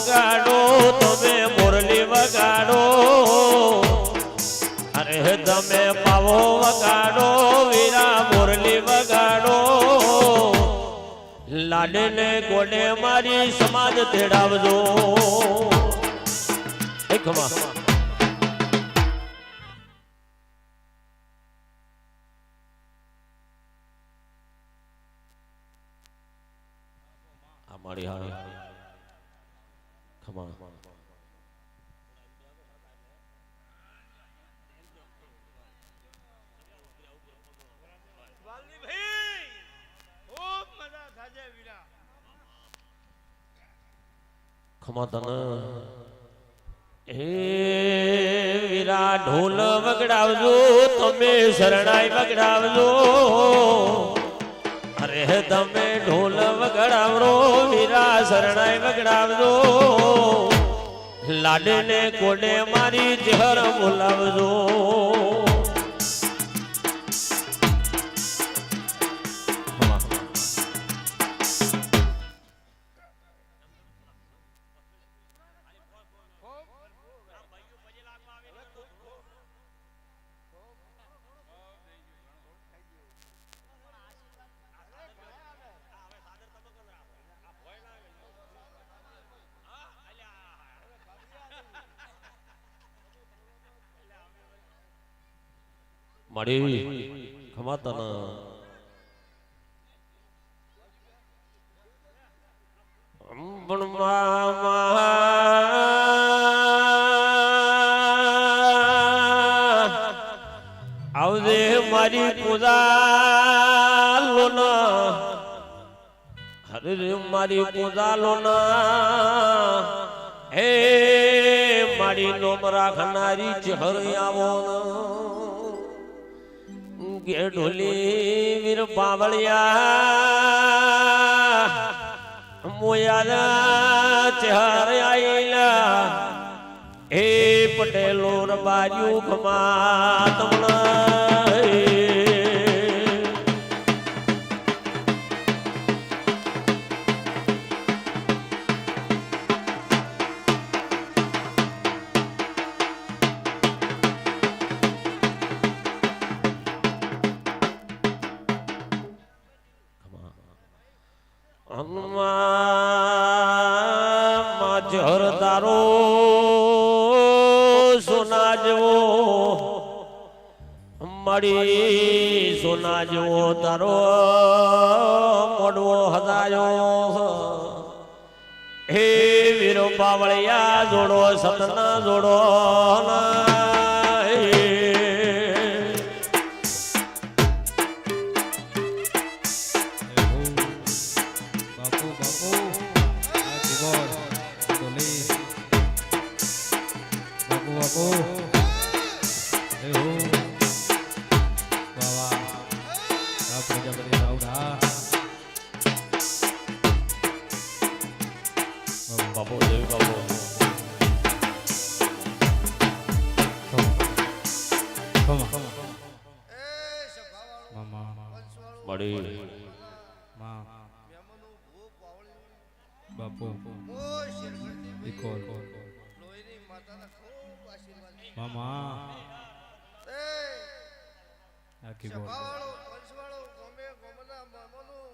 વગાડો તમે મુરલી વગાડો. અરે તમે પાવો વગાડો, વીરા મુરલી વગાડો. લાડને ગોડે મારી સમાજ તેડાવજો. એ ખમા મારી ખમા ખમા તને હે વીરા ઢોલ વગડાવજો તમે શરણાઈ વગડાવજો. અરે તમે ઢોલ વગડાવરો વીરા શરણાઈ વગડાવજો. લાડને કોડે મારી જહર બોલાવજો. મળી ખમા તને પણ મામા, આવજે મારી પૂજા લોના હરે મારી પૂજા લોના હે મારી નોમ રાખનારી ચહર આવો. ગે ઢોલી વીર બાવળિયા મોયાના ચહર આઈલા હે પટેલો બાજુ ખમા તમણા હનુમાન જહર તારો સોના જેવો મળી સોના જેવો તારો મોડવો હદાયો હે વીરો પાવળિયા જોડો સતના જોડો ના મામા. સભાવાળો પંચવાળો ગમે ગમના મામાનું.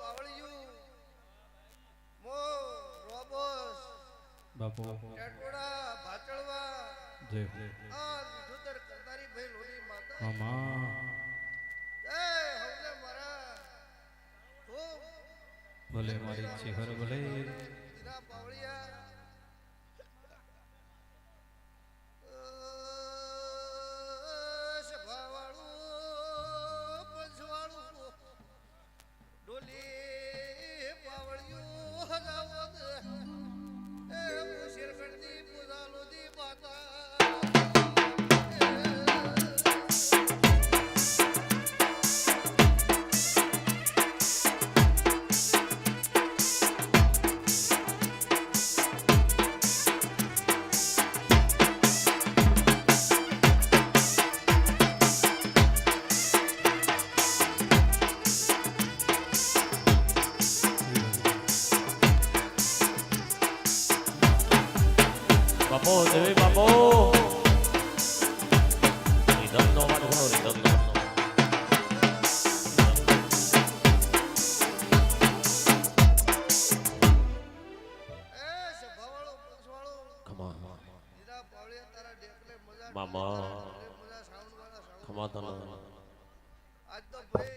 વાવળ્યું મો રોબોસ. બાપુ. ટેટોડા ભાચળવા. જય. આ વિઠોદર કરતારી ભાઈ લોની માતા. મામા. એ હવને મારા ખૂબ ભલે મારી ચેહર ભલે. બાપો દેવી બાપો પાવળિયા તારા ડેકલે મજા મામા. તને આજ તો ભાઈ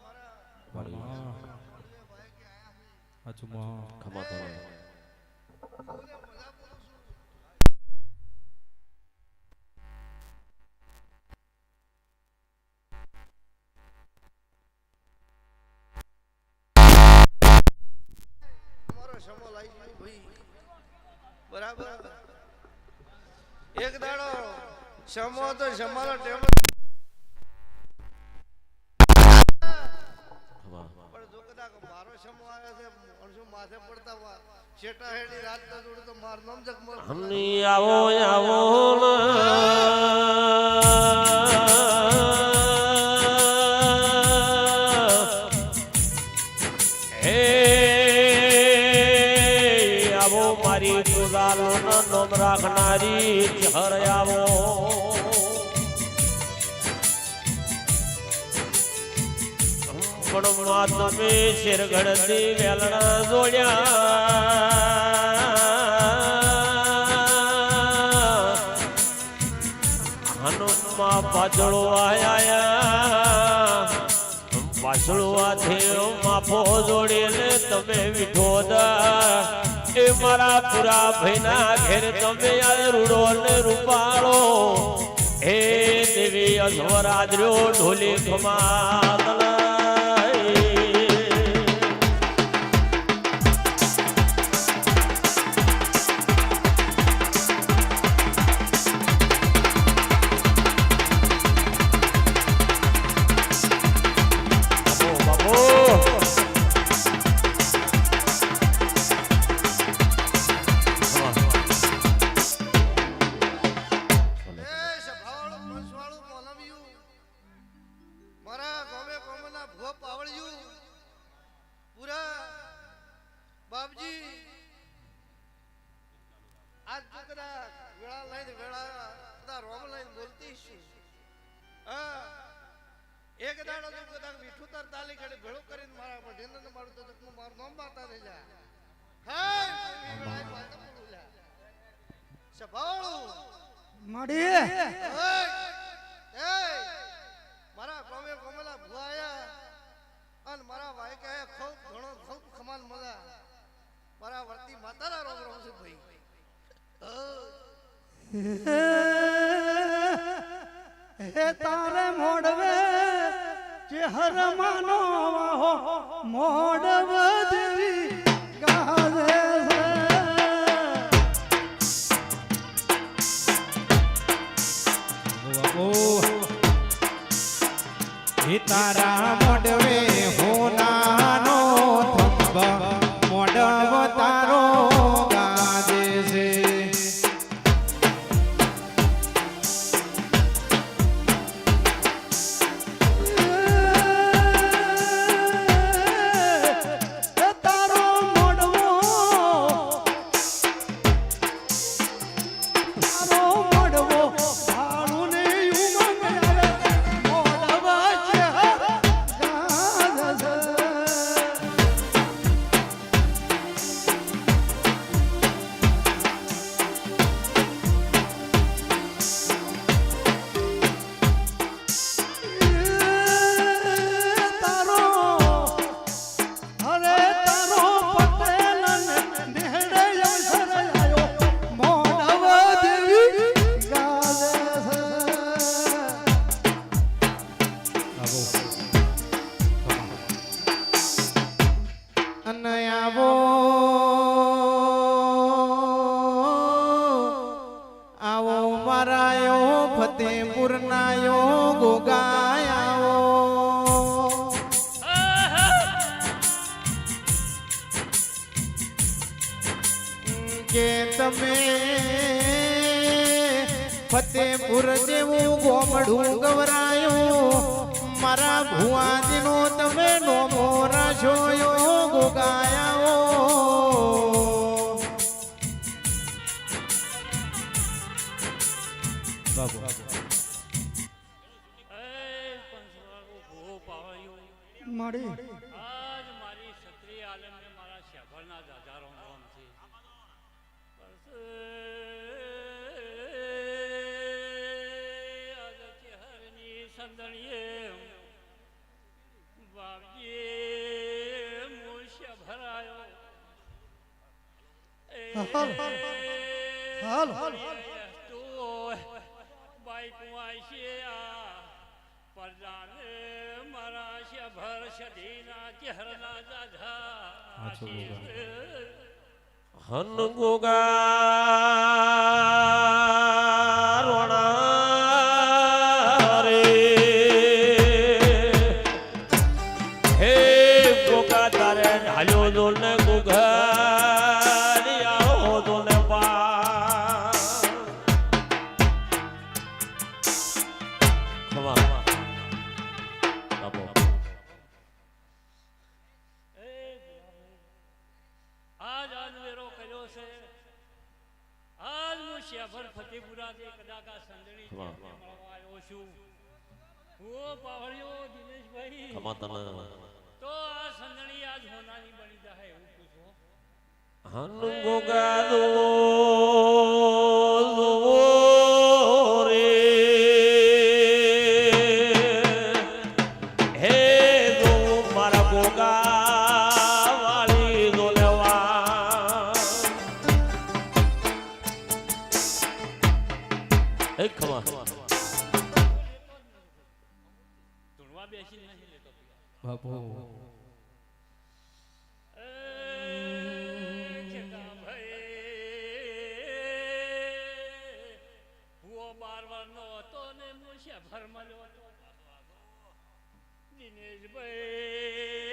મારા માં ખમા તને બરાબર એક દાડો સમો તો સમારો ટેમ પણ મારો સમો આવે છે, માણસો માથે પડતા હમની આવો આવો હે આવો મારી તુલાલો નોમ રાખનારી હર આવો. પણ તમે શેરગઢથી વેલણા જોડ્યા. હનુમા પાછળો આયા. પાછળો આથી માફો જોડીને તમે વિઠો એ મારા પુરા ભાઈના ઘેર તમે આ રૂડો ને રૂપાળો. હે દેવી અધવરાજ્યો ઢોલી ખમા દાડો તો કદાચ મીઠું તાર તાલી ઘડી ભેળું કરીને મારા પઢીને ને મારું તો જગનું મારું નામ માતા થઈ જાય હા વેળાએ પાછા બોલું લ્યા. સભાવાળું મળી ઓય! મારા કોમે કોમલા ભુવા અને મારા ભાઈ કહે ખૂબ ઘણો ખૂબ ખમાન મજા મારા વર્તી માતાના રોગ રોગ છે ભાઈ. હે તારે મોડવે ચેહર માનો મોડવ દેવી ગાવે તારા મોડવે મારાયો ફતેપુરનાયો ગોગાયાઓ. કે તમે ફતેપુર જેવું ગોમડું ગવરાયું, મારા ભુવાજીનો તમે નો મોરા જોયો ગોગાયાઓ. આલમને મારા શેભરના જ હજારો નામથી છે આજ ચહેરની સંદણીએ બાપજી મુષ્ય ભરાયો હાલ, હાલ. તો બાઈક વાંચે આ પરજાને હન ગોગા છું ઓ પાવળિયો દિનેશભાઈ. ખમા તને તો આ સંદણી આજ હોનાની બની જાય એવું પૂછો. હન ગોગાલો રે. હે ગો મારા ગોગા માં બેસીને નહીં લેતો બાપુ. ભરમલ્યો દિનેશભાઈ